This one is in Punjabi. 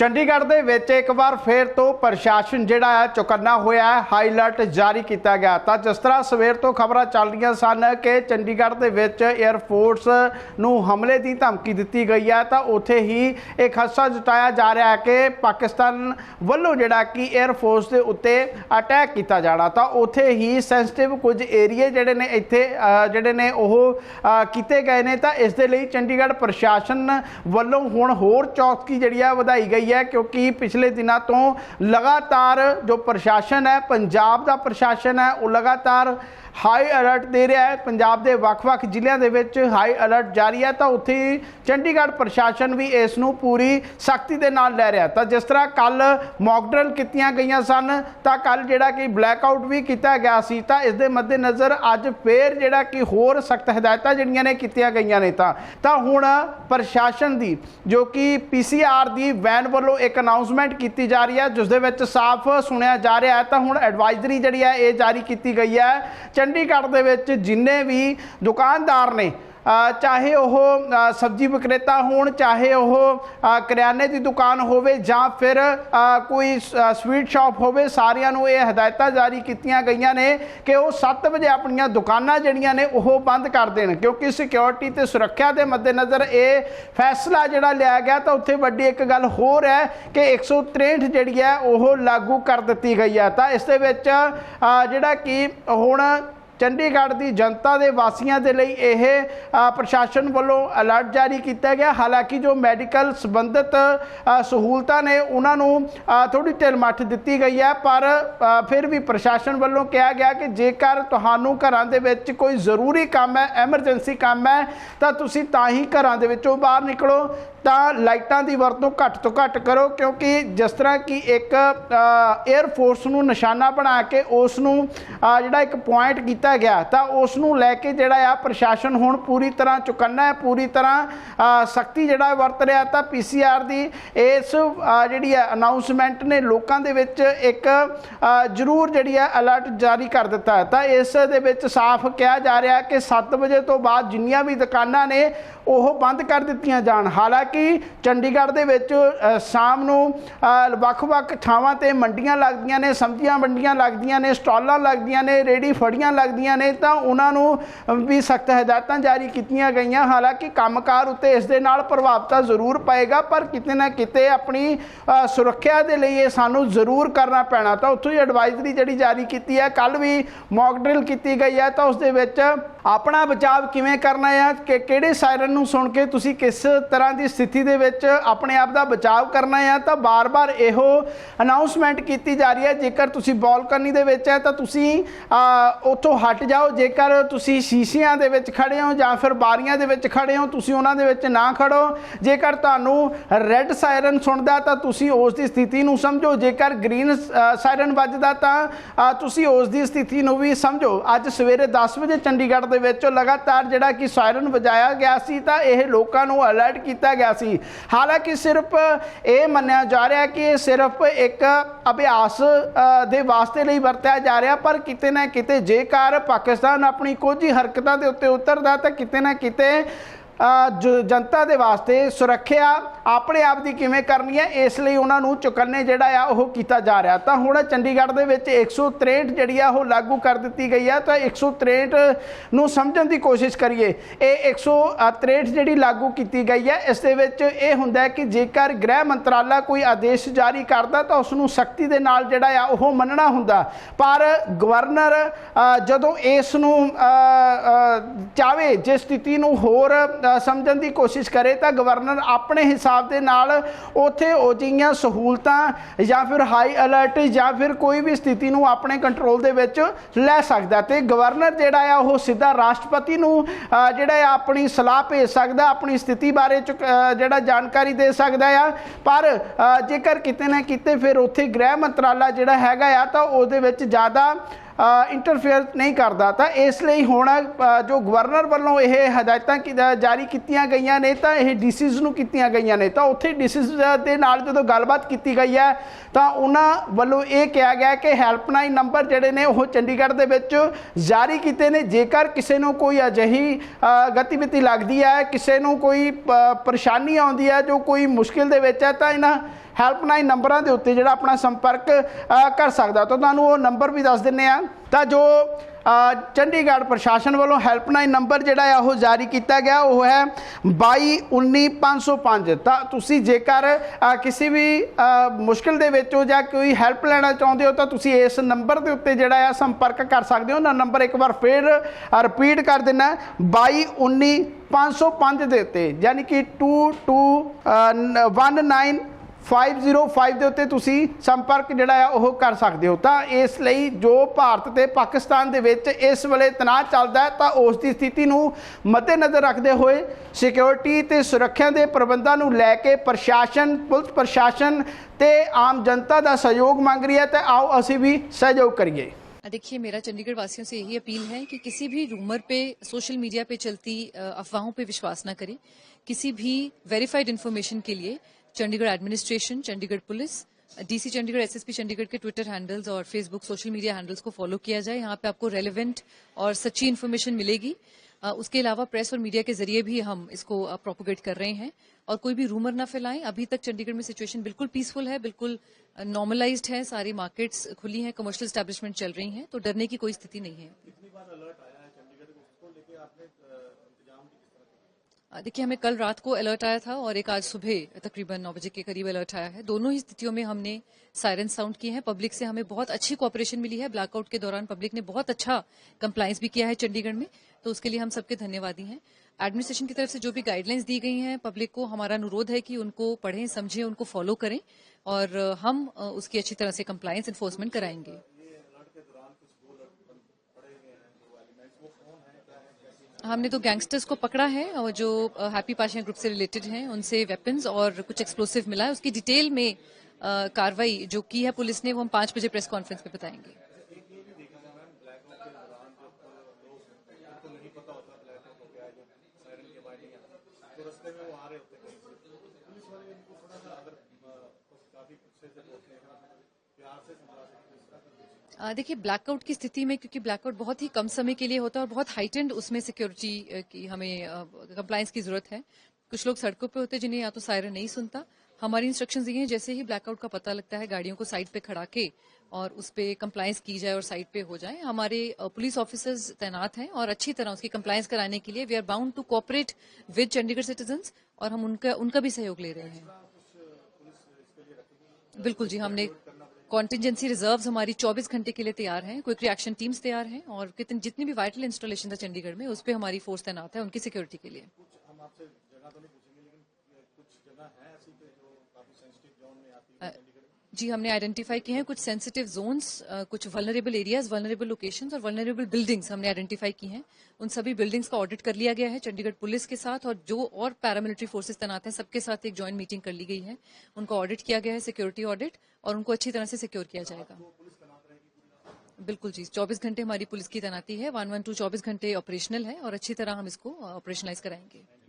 ਚੰਡੀਗੜ੍ਹ ਦੇ ਵਿੱਚ ਇੱਕ ਵਾਰ ਫੇਰ ਤੋਂ ਪ੍ਰਸ਼ਾਸਨ ਜਿਹੜਾ ਹੈ ਚੁਕੰਨਾ ਹੋਇਆ ਹੈ ਹਾਈ ਅਲਰਟ ਜਾਰੀ ਕੀਤਾ ਗਿਆ। ਤਾਂ ਜਿਸ ਤਰ੍ਹਾਂ ਸਵੇਰ ਤੋਂ ਖਬਰਾਂ ਚੱਲ ਰਹੀਆਂ ਸਨ ਕਿ ਚੰਡੀਗੜ੍ਹ ਦੇ ਵਿੱਚ 에ਅਰਫੋਰਸ ਨੂੰ ਹਮਲੇ ਦੀ ਧਮਕੀ ਦਿੱਤੀ ਗਈ ਹੈ, ਤਾਂ ਉੱਥੇ ਹੀ ਇਹ ਖਸਾ ਜਤਾਇਆ ਜਾ ਰਿਹਾ ਹੈ ਕਿ ਪਾਕਿਸਤਾਨ ਵੱਲੋਂ ਜਿਹੜਾ ਕਿ 에ਅਰਫੋਰਸ ਦੇ ਉੱਤੇ ਅਟੈਕ ਕੀਤਾ ਜਾਣਾ ਤਾਂ ਉੱਥੇ ਹੀ ਸੈਂਸਿਟਿਵ ਕੁਝ ਏਰੀਏ ਜਿਹੜੇ ਨੇ ਇੱਥੇ ਜਿਹੜੇ ਨੇ ਉਹ ਕੀਤੇ ਗਏ ਨੇ। ਤਾਂ ਇਸ ਦੇ ਲਈ ਚੰਡੀਗੜ੍ਹ ਪ੍ਰਸ਼ਾਸਨ ਵੱਲੋਂ ਹੁਣ ਹੋਰ ਚੌਕਸੀ ਜਿਹੜੀ ਆ ਵਧਾਈ ਗਈ ਹੈ ਕਿਉਂਕਿ ਪਿਛਲੇ ਦਿਨਾਂ ਤੋਂ ਲਗਾਤਾਰ ਜੋ ਪ੍ਰਸ਼ਾਸਨ ਹੈ, ਪੰਜਾਬ ਦਾ ਪ੍ਰਸ਼ਾਸਨ ਹੈ, ਉਹ ਲਗਾਤਾਰ ਹਾਈ ਅਲਰਟ ਦੇ ਰਿਹਾ ਹੈ। ਪੰਜਾਬ ਦੇ ਵੱਖ-ਵੱਖ ਜ਼ਿਲ੍ਹਿਆਂ ਦੇ ਵਿੱਚ ਹਾਈ ਅਲਰਟ ਜਾਰੀ ਹੈ ਤਾਂ ਉੱਥੇ ਚੰਡੀਗੜ੍ਹ ਪ੍ਰਸ਼ਾਸਨ ਵੀ ਇਸ ਨੂੰ ਪੂਰੀ ਸਖਤੀ ਦੇ ਨਾਲ ਲੈ ਰਿਹਾ ਤਾਂ ਜਿਸ ਤਰ੍ਹਾਂ ਕੱਲ ਮੌਕ ਡਰਿਲ ਕੀਤੀਆਂ ਗਈਆਂ ਸਨ, ਤਾਂ ਕੱਲ ਜਿਹੜਾ ਕਿ ਬਲੈਕ ਆਊਟ ਵੀ ਕੀਤਾ ਗਿਆ ਸੀ, ਤਾਂ ਇਸ ਦੇ ਮੱਦੇਨਜ਼ਰ ਅੱਜ ਫੇਰ ਜਿਹੜਾ ਕਿ ਹੋਰ ਸਖਤ ਹਦਾਇਤਾਂ ਜਿਹੜੀਆਂ ਨੇ ਕੀਤੀਆਂ ਗਈਆਂ ਨੇ ਤਾਂ। ਤਾਂ ਹੁਣ ਪ੍ਰਸ਼ਾਸਨ ਦੀ ਜੋ ਕਿ ਪੀਸੀਆਰ ਦੀ ਵੈਨ ਵੱਲੋਂ ਇੱਕ ਅਨਾਉਂਸਮੈਂਟ ਕੀਤੀ ਜਾ ਰਹੀ ਹੈ, ਜਿਸ ਦੇ ਵਿੱਚ ਸਾਫ਼ ਸੁਣਿਆ ਜਾ ਰਿਹਾ ਹੈ। ਤਾਂ ਹੁਣ ਐਡਵਾਈਜ਼ਰੀ ਜਿਹੜੀ ਹੈ, ਇਹ ਜਾਰੀ ਕੀਤੀ ਗਈ ਹੈ। ਚੰਡੀਗੜ੍ਹ ਦੇ ਵਿੱਚ ਜਿੰਨੇ ਵੀ ਦੁਕਾਨਦਾਰ ਨੇ ਚਾਹੇ ਉਹ ਸਬਜ਼ੀ ਵਿਕਰੇਤਾ ਹੋਣ, ਚਾਹੇ ਉਹ ਕਰਿਆਨੇ ਦੀ ਦੁਕਾਨ ਹੋਵੇ ਜਾਂ ਫਿਰ ਕੋਈ ਸ- ਸਵੀਟ ਸ਼ਾਪ ਹੋਵੇ, ਸਾਰਿਆਂ ਨੂੰ ਇਹ ਹਦਾਇਤਾਂ ਜਾਰੀ ਕੀਤੀਆਂ ਗਈਆਂ ਨੇ ਕਿ ਉਹ 7 ਵਜੇ ਆਪਣੀਆਂ ਦੁਕਾਨਾਂ ਜਿਹੜੀਆਂ ਨੇ ਉਹ ਬੰਦ ਕਰ ਦੇਣ, ਕਿਉਂਕਿ ਸਿਕਿਉਰਿਟੀ ਤੇ ਸੁਰੱਖਿਆ ਦੇ ਮੱਦੇਨਜ਼ਰ ਇਹ ਫੈਸਲਾ ਜਿਹੜਾ ਲਿਆ ਗਿਆ ਤਾਂ ਉੱਥੇ ਵੱਡੀ ਇੱਕ ਗੱਲ ਹੋਰ ਹੈ ਕਿ 163 ਜਿਹੜੀ ਹੈ ਉਹ ਲਾਗੂ ਕਰ ਦਿੱਤੀ ਗਈ ਹੈ। ਤਾਂ ਇਸ ਦੇ ਵਿੱਚ ਜਿਹੜਾ ਕਿ ਹੁਣ ਚੰਡੀਗੜ੍ਹ ਦੀ ਜਨਤਾ ਦੇ ਵਾਸੀਆਂ ਦੇ ਲਈ ਇਹ ਪ੍ਰਸ਼ਾਸਨ ਵੱਲੋਂ ਅਲਰਟ ਜਾਰੀ ਕੀਤਾ ਗਿਆ। ਹਾਲਾਂਕਿ ਜੋ ਮੈਡੀਕਲ ਸੰਬੰਧਿਤ ਸਹੂਲਤਾਂ ਨੇ ਉਹਨਾਂ ਨੂੰ ਥੋੜੀ ਢਿਲਮੱਠ ਦਿੱਤੀ ਗਈ ਹੈ, ਪਰ ਫਿਰ ਵੀ ਪ੍ਰਸ਼ਾਸਨ ਵੱਲੋਂ ਕਿਹਾ ਗਿਆ ਕਿ ਜੇਕਰ ਤੁਹਾਨੂੰ ਘਰਾਂ ਦੇ ਵਿੱਚ ਕੋਈ ਜ਼ਰੂਰੀ ਕੰਮ ਹੈ, ਐਮਰਜੈਂਸੀ ਕੰਮ ਹੈ, ਤਾਂ ਤੁਸੀਂ ਤਾਂ ਹੀ ਘਰਾਂ ਦੇ ਵਿੱਚੋਂ ਬਾਹਰ ਨਿਕਲੋ। ਤਾਂ ਲਾਈਟਾਂ ਦੀ ਵਰਤੋਂ ਘੱਟ ਤੋਂ ਘੱਟ ਕਰੋ, ਕਿਉਂਕਿ ਜਿਸ ਤਰ੍ਹਾਂ ਕਿ ਇੱਕ 에ਅਰ ਫੋਰਸ ਨੂੰ ਨਿਸ਼ਾਨਾ ਬਣਾ ਕੇ ਉਸ ਨੂੰ ਜਿਹੜਾ ਇੱਕ ਪੁਆਇੰਟ ਕੀਤਾ ਕੀਤਾ ਗਿਆ, ਤਾਂ ਉਸ ਨੂੰ ਲੈ ਕੇ ਜਿਹੜਾ ਆ ਪ੍ਰਸ਼ਾਸਨ ਹੁਣ ਪੂਰੀ ਤਰ੍ਹਾਂ ਚੁਕੰਨਾ ਹੈ, ਪੂਰੀ ਤਰ੍ਹਾਂ ਸਖਤੀ ਜਿਹੜਾ ਵਰਤ ਰਿਹਾ ਤਾਂ ਪੀਸੀਆਰ ਦੀ ਇਸ ਜਿਹੜੀ ਹੈ ਅਨਾਉਂਸਮੈਂਟ ਨੇ ਲੋਕਾਂ ਦੇ ਵਿੱਚ ਇੱਕ ਜ਼ਰੂਰ ਜਿਹੜੀ ਹੈ ਅਲਰਟ ਜਾਰੀ ਕਰ ਦਿੱਤਾ ਤਾਂ ਇਸ ਦੇ ਵਿੱਚ ਸਾਫ਼ ਕਿਹਾ ਜਾ ਰਿਹਾ ਕਿ 7 ਵਜੇ ਤੋਂ ਬਾਅਦ ਜਿੰਨੀਆਂ ਵੀ ਦੁਕਾਨਾਂ ਨੇ, ਉਹ ਬੰਦ ਕਰ ਦਿੱਤੀਆਂ ਜਾਣ। ਹਾਲਾਂਕਿ ਚੰਡੀਗੜ੍ਹ ਦੇ ਵਿੱਚ ਸ਼ਾਮ ਨੂੰ ਵੱਖ-ਵੱਖ ਥਾਵਾਂ ਤੇ ਮੰਡੀਆਂ ਲੱਗਦੀਆਂ ਨੇ, ਸਬਜ਼ੀਆਂ ਮੰਡੀਆਂ ਲੱਗਦੀਆਂ ਨੇ, ਸਟਾਲਾਂ ਲੱਗਦੀਆਂ ਨੇ ਰੇੜੀ ਫੜੀਆਂ ਲੱਗਦੀਆਂ ਨੇ ਤਾਂ ਉਹਨਾਂ ਨੂੰ ਵੀ ਸਖਤ ਹਦਾਇਤਾਂ ਜਾਰੀ ਕੀਤੀਆਂ ਗਈਆਂ। ਹਾਲਾਂਕਿ ਕੰਮਕਾਰ ਉੱਤੇ ਇਸ ਦੇ ਨਾਲ ਪ੍ਰਭਾਵ ਤਾਂ ਜ਼ਰੂਰ ਪਏਗਾ, ਪਰ ਕਿਤੇ ਨਾ ਕਿਤੇ ਆਪਣੀ ਸੁਰੱਖਿਆ ਦੇ ਲਈ ਇਹ ਸਾਨੂੰ ਜ਼ਰੂਰ ਕਰਨਾ ਪੈਣਾ। ਤਾਂ ਉੱਥੋਂ ਹੀ ਐਡਵਾਈਜ਼ਰੀ ਜਿਹੜੀ ਜਾਰੀ ਕੀਤੀ ਹੈ ਕੱਲ ਵੀ ਮੌਕ ਡਰਿਲ ਕੀਤੀ ਗਈ ਹੈ, ਤਾਂ ਉਸ ਦੇ ਵਿੱਚ ਆਪਣਾ ਬਚਾਅ ਕਿਵੇਂ ਕਰਨਾ ਹੈ, ਕਿ ਕਿਹੜੇ ਸਾਇਰਨ ਨੂੰ ਸੁਣ ਕੇ ਤੁਸੀਂ ਕਿਸ ਤਰ੍ਹਾਂ ਦੀ ਸਥਿਤੀ ਦੇ ਵਿੱਚ ਆਪਣੇ ਆਪ ਦਾ ਬਚਾਅ ਕਰਨਾ ਹੈ, ਤਾਂ ਬਾਰ-ਬਾਰ ਇਹੋ ਅਨਾਉਂਸਮੈਂਟ ਕੀਤੀ ਜਾ ਰਹੀ ਹੈ। ਜੇਕਰ ਤੁਸੀਂ ਬਾਲਕਨੀ ਦੇ ਵਿੱਚ ਹੈ, ਤਾਂ ਤੁਸੀਂ ਉੱਥੋਂ ਹਟ ਜਾਓ, ਜੇਕਰ ਤੁਸੀਂ ਸ਼ੀਸ਼ਿਆਂ ਦੇ ਵਿੱਚ ਖੜੇ ਹੋ ਜਾਂ ਫਿਰ ਬਾਰੀਆਂ ਦੇ ਵਿੱਚ ਖੜੇ ਹੋ, ਤੁਸੀਂ ਉਹਨਾਂ ਦੇ ਵਿੱਚ ਨਾ ਖੜੋ। ਜੇਕਰ ਤੁਹਾਨੂੰ ਰੈੱਡ ਸਾਇਰਨ ਸੁਣਦਾ ਤਾਂ ਤੁਸੀਂ ਉਸ ਦੀ ਸਥਿਤੀ ਨੂੰ ਸਮਝੋ। ਜੇਕਰ ਗ੍ਰੀਨ ਸਾਇਰਨ ਵੱਜਦਾ ਤਾਂ ਤੁਸੀਂ ਉਸ ਦੀ ਸਥਿਤੀ ਨੂੰ ਵੀ ਸਮਝੋ। ਅੱਜ ਸਵੇਰੇ 10 ਵਜੇ ਚੰਡੀਗੜ੍ਹ ਦੇ ਵਿੱਚ ਲਗਾਤਾਰ ਜਿਹੜਾ ਕਿ ਸਾਇਰਨ ਵਜਾਇਆ ਗਿਆ ਸੀ, ਤਾਂ ਇਹ ਲੋਕਾਂ ਨੂੰ ਅਲਰਟ ਕੀਤਾ ਗਿਆ ਸੀ। ਹਾਲਾਂਕਿ ਸਿਰਫ ਇਹ ਮੰਨਿਆ ਜਾ ਰਿਹਾ ਕਿ ਇਹ ਸਿਰਫ ਇੱਕ ਅਭਿਆਸ ਦੇ ਵਾਸਤੇ ਲਈ ਵਰਤਿਆ ਜਾ ਰਿਹਾ, ਪਰ ਕਿਤੇ ਨਾ ਕਿਤੇ ਜੇਕਰ ਪਾਕਿਸਤਾਨ ਆਪਣੀ ਕੁਝ ਹੀ ਹਰਕਤਾਂ ਦੇ ਉੱਤੇ ਉਤਰਦਾ ਤਾਂ ਕਿਤੇ ਨਾ ਕਿਤੇ ਜਨਤਾ ਦੇ ਵਾਸਤੇ ਸੁਰੱਖਿਆ ਆਪਣੇ ਆਪ ਦੀ ਕਿਵੇਂ ਕਰਨੀ ਹੈ ਇਸ ਲਈ ਉਹਨਾਂ ਨੂੰ ਚੁਕੰਨੇ ਜਿਹੜਾ ਆ ਉਹ ਕੀਤਾ ਜਾ ਰਿਹਾ। ਤਾਂ ਹੁਣ ਚੰਡੀਗੜ੍ਹ ਦੇ ਵਿੱਚ 163 ਜਿਹੜੀ ਆ ਉਹ ਲਾਗੂ ਕਰ ਦਿੱਤੀ ਗਈ ਆ। ਤਾਂ 163 ਨੂੰ ਸਮਝਣ ਦੀ ਕੋਸ਼ਿਸ਼ ਕਰੀਏ ਇਹ 163 ਜਿਹੜੀ ਲਾਗੂ ਕੀਤੀ ਗਈ ਹੈ ਇਸ ਦੇ ਵਿੱਚ ਇਹ ਹੁੰਦਾ ਹੈ ਕਿ ਜੇਕਰ ਗ੍ਰਹਿ ਮੰਤਰਾਲਾ ਕੋਈ ਆਦੇਸ਼ ਜਾਰੀ ਕਰਦਾ ਤਾਂ ਉਸ ਨੂੰ ਸਖਤੀ ਦੇ ਨਾਲ ਜਿਹੜਾ ਆ ਉਹ ਮੰਨਣਾ ਹੁੰਦਾ। ਪਰ ਗਵਰਨਰ ਜਦੋਂ ਇਸ ਨੂੰ ਅ, ਚਾਵੇ ਜੇ ਸਥਿਤੀ ਨੂੰ ਹੋਰ ਸਮਝਣ ਦੀ ਕੋਸ਼ਿਸ਼ ਕਰੇ ਤਾਂ ਗਵਰਨਰ ਆਪਣੇ ਹਿਸਾਬ ਦੇ ਨਾਲ ਉੱਥੇ ਉਹ ਜਿਹੀਆਂ ਸਹੂਲਤਾਂ ਜਾਂ ਫਿਰ ਹਾਈ ਅਲਰਟ ਜਾਂ ਫਿਰ ਕੋਈ ਵੀ ਸਥਿਤੀ ਨੂੰ ਆਪਣੇ ਕੰਟਰੋਲ ਦੇ ਵਿੱਚ ਲੈ ਸਕਦਾ ਤੇ ਗਵਰਨਰ ਜਿਹੜਾ ਆ ਉਹ ਸਿੱਧਾ ਰਾਸ਼ਟਰਪਤੀ ਨੂੰ ਜਿਹੜਾ ਆ ਆਪਣੀ ਸਲਾਹ ਭੇਜ ਸਕਦਾ, ਆਪਣੀ ਸਥਿਤੀ ਬਾਰੇ ਚ ਜਿਹੜਾ ਜਾਣਕਾਰੀ ਦੇ ਸਕਦਾ ਆ। ਪਰ ਜੇਕਰ ਕਿਤੇ ਨਾ ਕਿਤੇ ਫਿਰ ਉੱਥੇ ਗ੍ਰਹਿ ਮੰਤਰਾਲਾ ਜਿਹੜਾ ਹੈਗਾ ਆ ਤਾਂ ਉਹਦੇ ਵਿੱਚ ਜ਼ਿਆਦਾ ਇੰਟਰਫੇਅਰ ਨਹੀਂ ਕਰਦਾ। ਤਾਂ ਇਸ ਲਈ ਹੁਣ ਜੋ ਗਵਰਨਰ ਵੱਲੋਂ ਇਹ ਹਦਾਇਤਾਂ ਕਿ ਜਾਰੀ ਕੀਤੀਆਂ ਗਈਆਂ ਨੇ, ਤਾਂ ਇਹ ਡੀਸੀਜ਼ ਨੂੰ ਕੀਤੀਆਂ ਗਈਆਂ ਨੇ। ਤਾਂ ਉੱਥੇ ਡੀਸੀਜ਼ ਦੇ ਨਾਲ ਜਦੋਂ ਗੱਲਬਾਤ ਕੀਤੀ ਗਈ ਹੈ, ਤਾਂ ਉਹਨਾਂ ਵੱਲੋਂ ਇਹ ਕਿਹਾ ਗਿਆ ਕਿ ਹੈਲਪਲਾਈਨ ਨੰਬਰ ਜਿਹੜੇ ਨੇ, ਉਹ ਚੰਡੀਗੜ੍ਹ ਦੇ ਵਿੱਚ ਜਾਰੀ ਕੀਤੇ ਨੇ। ਜੇਕਰ ਕਿਸੇ ਨੂੰ ਕੋਈ ਅਜਿਹੀ ਗਤੀਵਿਧੀ ਲੱਗਦੀ ਹੈ, ਕਿਸੇ ਨੂੰ ਕੋਈ ਪਰੇਸ਼ਾਨੀ ਆਉਂਦੀ ਹੈ, ਜੋ ਕੋਈ ਮੁਸ਼ਕਿਲ ਦੇ ਵਿੱਚ ਹੈ, ਤਾਂ ਇਹਨਾਂ ਹੈਲਪਲਾਈਨ ਨੰਬਰਾਂ ਦੇ ਉੱਤੇ ਜਿਹੜਾ ਆਪਣਾ ਸੰਪਰਕ ਕਰ ਸਕਦਾ। ਤਾਂ ਤੁਹਾਨੂੰ ਉਹ ਨੰਬਰ ਵੀ ਦੱਸ ਦਿੰਨੇ ਆ ਤਾਂ ਜੋ ਚੰਡੀਗੜ੍ਹ ਪ੍ਰਸ਼ਾਸਨ ਵੱਲੋਂ ਹੈਲਪਲਾਈਨ ਨੰਬਰ ਜਿਹੜਾ ਹੈ ਉਹ ਜਾਰੀ ਕੀਤਾ ਗਿਆ ਉਹ ਹੈ 2219 ਤਾਂ ਤੁਸੀਂ ਜੇਕਰ ਕਿਸੇ ਵੀ ਅ, ਮੁਸ਼ਕਿਲ ਦੇ ਵਿੱਚ ਹੋ ਜਾਂ ਕੋਈ ਹੈਲਪ ਲੈਣਾ ਚਾਹੁੰਦੇ ਹੋ ਤਾਂ ਤੁਸੀਂ ਇਸ ਨੰਬਰ ਦੇ ਉੱਤੇ ਜਿਹੜਾ ਆ ਸੰਪਰਕ ਕਰ ਸਕਦੇ ਹੋ। ਨਾ ਨੰਬਰ ਇੱਕ ਵਾਰ ਫੇਰ ਰਿਪੀਟ ਕਰ ਦੇਣਾ 2219 505 ਦੇ ਉੱਤੇ। ਯਾਨੀ ਕਿ 2219 505 ਦੇ ਉੱਤੇ ਤੁਸੀਂ ਸੰਪਰਕ ਜਿਹੜਾ ਆ ਉਹ ਕਰ ਸਕਦੇ ਹੋ ਤਾਂ ਇਸ ਲਈ ਜੋ ਭਾਰਤ ਤੇ ਪਾਕਿਸਤਾਨ ਦੇ ਵਿੱਚ ਇਸ ਵੇਲੇ ਤਣਾਅ ਚੱਲਦਾ ਹੈ ਤਾਂ ਉਸ ਦੀ ਸਥਿਤੀ ਨੂੰ ਮੱਦੇਨਜ਼ਰ ਰੱਖਦੇ ਹੋਏ ਸਿਕਿਉਰਿਟੀ ਤੇ ਸੁਰੱਖਿਆ ਦੇ ਪ੍ਰਬੰਧਾਂ ਨੂੰ ਲੈ ਕੇ ਪ੍ਰਸ਼ਾਸਨ ਪੁਲਿਸ ਪ੍ਰਸ਼ਾਸਨ ਤੇ ਆਮ ਜਨਤਾ ਦਾ ਸਹਿਯੋਗ ਮੰਗ ਰਹੀ ਹੈ ਤੇ ਆਓ ਅਸੀਂ ਵੀ ਸਹਿਯੋਗ ਕਰੀਏ देखिए मेरा चंडीगढ़ वासियों से यही अपील है कि किसी भी रूमर पे सोशल मीडिया पे चलती अ, अफवाहों पे विश्वास न करें किसी भी वेरीफाइड इन्फॉर्मेशन के लिए Chandigarh administration Chandigarh police DC Chandigarh SSP Chandigarh के ट्विटर हैंडल्स और फेसबुक सोशल मीडिया हैंडल्स को फॉलो किया जाए। यहाँ पे आपको रेलिवेंट और सच्ची इन्फॉर्मेशन मिलेगी। अ, उसके अलावा प्रेस और मीडिया के ज़रिए भी हम इसको प्रोपोगेट कर रहे हैं। और कोई भी रूमर ना फैलाएँ। अभी तक चंडीगढ़ में सिचुएशन बिल्कुल पीसफुल है बिल्कुल नॉर्मलाइज्ड है। सारी मार्केट्स खुली हैं कमर्शियल स्टैब्लिशमेंट चल रही हैं तो डरने की कोई स्थिति नहीं है। देखिए, हमें कल रात को अलर्ट आया था और एक आज सुबह तकरीबन नौ बजे के करीब अलर्ट आया है। दोनों ही स्थितियों में हमने सायरन साउंड किए हैं। पब्लिक से हमें बहुत अच्छी कोऑपरेशन मिली है। ब्लैकआउट के दौरान पब्लिक ने बहुत अच्छा कंप्लायंस भी किया है चंडीगढ़ में। तो उसके लिए हम सबके धन्यवादी हैं। एडमिनिस्ट्रेशन की तरफ़ से जो भी गाइडलाइंस दी गई हैं पब्लिक को हमारा अनुरोध है कि उनको पढ़ें, समझें, उनको फॉलो करें और हम उसकी अच्छी तरह से कंप्लायंस इन्फोर्समेंट कराएँगे। हमने तो गैंगस्टर्स को पकड़ा है और जो हैप्पी पाशिया ग्रुप से रिलेटेड हैं, उनसे वेपन्स और कुछ एक्सप्लोसिव मिला है। उसकी डिटेल में कार्रवाई जो की है पुलिस ने, वो हम पाँच बजे प्रेस कॉन्फ्रेंस में बताएँगे। देखिए ब्लैकआउट की स्थिति में, क्योंकि ब्लैकआउट बहुत ही कम समय के लिए होता है और बहुत हाइटेंड उसमें सिक्योरिटी की हमें कंप्लायंस की ज़रूरत है। कुछ लोग सड़कों पे होते हैं जिन्हें या तो सायरन नहीं सुनता। हमारी इंस्ट्रक्शंस ये हैं, जैसे ही ब्लैकआउट का पता लगता है, गाड़ियों को साइड पे खड़ा के और उस पर कंप्लायंस की जाए और साइड पे हो जाए, हमारे पुलिस ऑफिसर्स तैनात हैं और अच्छी तरह उसकी कंप्लायंस कराने के लिए we are bound to cooperate with Chandigarh citizens और हम उनका उनका भी सहयोग ले रहे हैं। बिल्कुल जी, हमने कॉन्टिजेंसी रिज़र्व हमारी 24 घंटे के लिए तैयार हैं क्विक रिएक्शन टीम्स तैयार हैं और कितनी जितनी भी वाइटल इंस्टॉलेशन है चंडीगढ़ में उस पर हमारी फोर्स तैनात है उनकी सिक्योरिटी के लिए। जी, हमने आइडेंटिफाई किए हैं कुछ सेंसिटिव जोन्स कुछ वल्नरेबल एरियाज़ वल्नरेबल लोकेशंस और वल्नरेबल बिल्डिंग्स हमने आइडेंटिफाई की हैं। उन सभी बिल्डिंग्स का ऑडिट कर लिया गया है चंडीगढ़ पुलिस के साथ और जो और पैरामिलिट्री फोर्सेस तैनात हैं सबके साथ एक ज्वाइंट मीटिंग कर ली गई है। उनका ऑडिट किया गया है सिक्योरिटी ऑडिट और उनको अच्छी तरह से सिक्योर किया जाएगा। बिल्कुल जी 24 घंटे हमारी पुलिस की तैनाती है वन वन टू चौबीस घंटे ऑपरेशनल है और अच्छी तरह हम इसको ऑपरेशनलाइज कराएँगे।